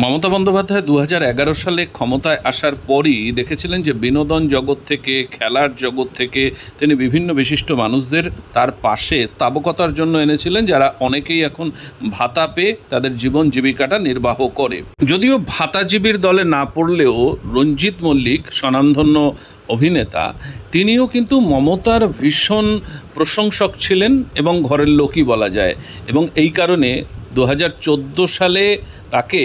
মমতা বন্দ্যোপাধ্যায় দু সালে ক্ষমতায় আসার পরই দেখেছিলেন যে বিনোদন জগৎ থেকে, খেলার জগৎ থেকে তিনি বিভিন্ন বিশিষ্ট মানুষদের তার পাশে স্থাবকতার জন্য এনেছিলেন, যারা অনেকেই এখন ভাতা পেয়ে তাদের জীবন জীবিকাটা নির্বাহ করে। যদিও ভাতাজীবীর দলে না পড়লেও রঞ্জিত মল্লিক, স্বনামধন্য অভিনেতা, তিনিও কিন্তু মমতার ভীষণ প্রশংসক ছিলেন এবং ঘরের লোকই বলা যায়। এবং এই কারণে দু হাজার চোদ্দ সালে তাকে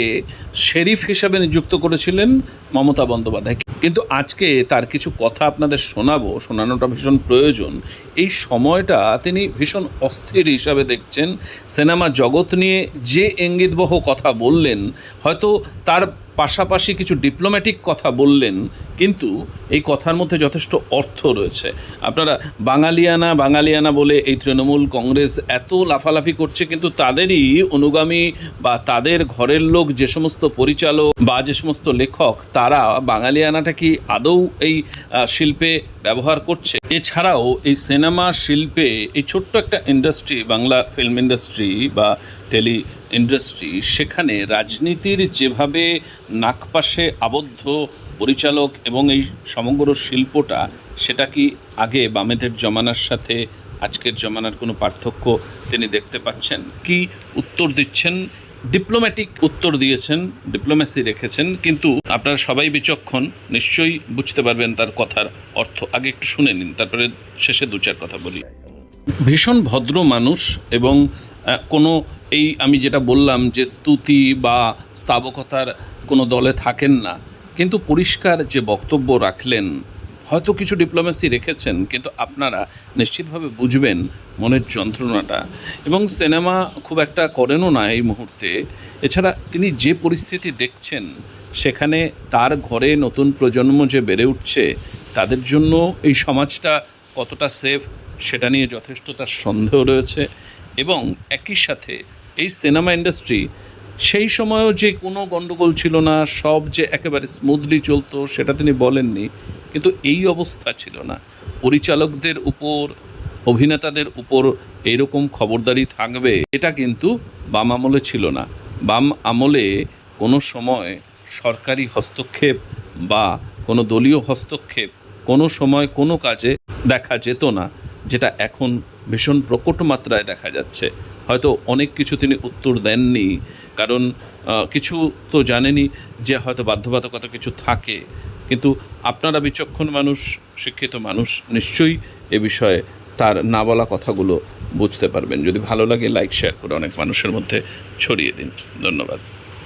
শেরিফ হিসাবে নিযুক্ত করেছিলেন মমতা বন্দ্যোপাধ্যায়। কিন্তু আজকে তার কিছু কথা আপনাদের শোনাবো, শোনানোটা ভীষণ প্রয়োজন। এই সময়টা তিনি ভীষণ অস্থির হিসাবে দেখছেন। সিনেমা জগৎ নিয়ে যে ইঙ্গিতবহ কথা বললেন, হয়তো তার পাশাপাশি কিছু ডিপ্লোম্যাটিক কথা বললেন, কিন্তু এই কথার মধ্যে যথেষ্ট অর্থ রয়েছে। আপনারা বাঙালিয়ানা বাঙালিয়ানা বলে এই তৃণমূল কংগ্রেস এত লাফালাফি করছে, কিন্তু তাদেরই অনুগামী বা তাদের ঘরের লোক যে সমস্ত পরিচালক বা যে সমস্ত লেখক, তারা বাঙালিয়ানাটা কি আদৌ এই শিল্পে ব্যবহার করছে? এছাড়াও এই সিনেমা শিল্পে এই ছোট্ট একটা ইন্ডাস্ট্রি বাংলা ফিল্ম ইন্ডাস্ট্রি বা টেলি ইন্ডাস্ট্রি সেখানে রাজনীতির যেভাবে নাকপাশে আবদ্ধ পরিচালক এবং এই সমগ্র শিল্পটা, সেটা কি আগে বামেদের জমানার সাথে আজকের জমানার কোনো পার্থক্য তিনি দেখতে পাচ্ছেন? কি উত্তর দিচ্ছেন ডিপ্লোম্যাটিক উত্তর দিয়েছেন ডিপ্লোম্যাসি রেখেছেন, কিন্তু আপনারা সবাই বিচক্ষণ, নিশ্চয়ই বুঝতে পারবেন তার কথার অর্থ। আগে একটু শুনে নিন, তারপরে শেষে দু চার কথা বলি। ভীষণ ভদ্র মানুষ এবং কোনো এই আমি যেটা বললাম যে স্তুতি বা স্থাবকতার কোনো দলে থাকেন না, কিন্তু পরিষ্কার যে বক্তব্য রাখলেন হয়তো কিছু ডিপ্লোমেসি রেখেছেন, কিন্তু আপনারা নিশ্চিতভাবে বুঝবেন মনের যন্ত্রণাটা। এবং সিনেমা খুব একটা করেনও না এই মুহূর্তে। এছাড়া তিনি যে পরিস্থিতি দেখছেন, সেখানে তার ঘরে নতুন প্রজন্ম যে বেড়ে উঠছে, তাদের জন্য এই সমাজটা কতটা সেফ সেটা নিয়ে যথেষ্ট তার সন্দেহ রয়েছে। এবং একই সাথে এই সিনেমা ইন্ডাস্ট্রি সেই সময়ও যে কোনো গণ্ডগোল ছিল না, সব যে একেবারে স্মুথলি চলতো, সেটা তিনি বলেননি। কিন্তু এই অবস্থা ছিল না। পরিচালকদের উপর, অভিনেতাদের উপর এইরকম খবরদারি থাকবে, এটা কিন্তু বাম আমলে ছিল না। বাম আমলে কোনো সময় সরকারি হস্তক্ষেপ বা কোনো দলীয় হস্তক্ষেপ কোনো সময় কোনো কাজে দেখা যেত না, যেটা এখন ভীষণ প্রকট মাত্রায় দেখা যাচ্ছে। হয়তো অনেক কিছু তিনি উত্তর দেননি, কারণ কিছু তো জানেনি যে হয়তো বাধ্যবাধকতা কিছু থাকে। কিন্তু আপনারা বিচক্ষণ মানুষ, শিক্ষিত মানুষ, নিশ্চয়ই এ বিষয়ে তার না বলা কথাগুলো বুঝতে পারবেন। যদি ভালো লাগে লাইক শেয়ার করে অনেক মানুষের মধ্যে ছড়িয়ে দিন। ধন্যবাদ।